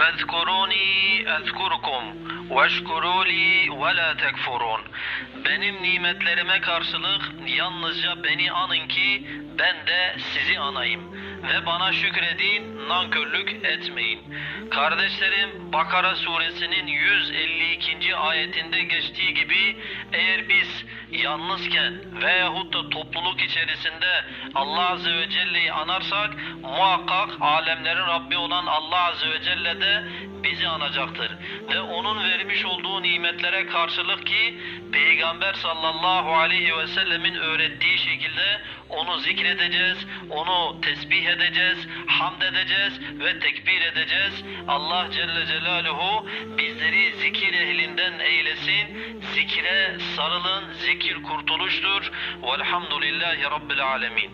فاذكروني أذكركم واشكروا لي ولا تكفرون Benim nimetlerime karşılık yalnızca beni anın ki ben de sizi anayım. Ve bana şükredin, nankörlük etmeyin. Kardeşlerim Bakara suresinin 152. ayetinde geçtiği gibi eğer biz yalnızken veyahut da topluluk içerisinde Allah Azze ve Celle'yi anarsak muhakkak alemlerin Rabbi olan Allah Azze ve Celle de bizi anacaktır. Ve onun vermiş olduğu nimetlere karşılık ki Peygamber sallallahu aleyhi ve sellemin öğrettiği şekilde onu zikredeceğiz, onu tesbih edeceğiz, hamd edeceğiz ve tekbir edeceğiz. Allah Celle Celaluhu bizleri ehlinden eylesin. Zikre sarılın, zikir kurtuluştur. Velhamdülillahi Rabbil Alemin.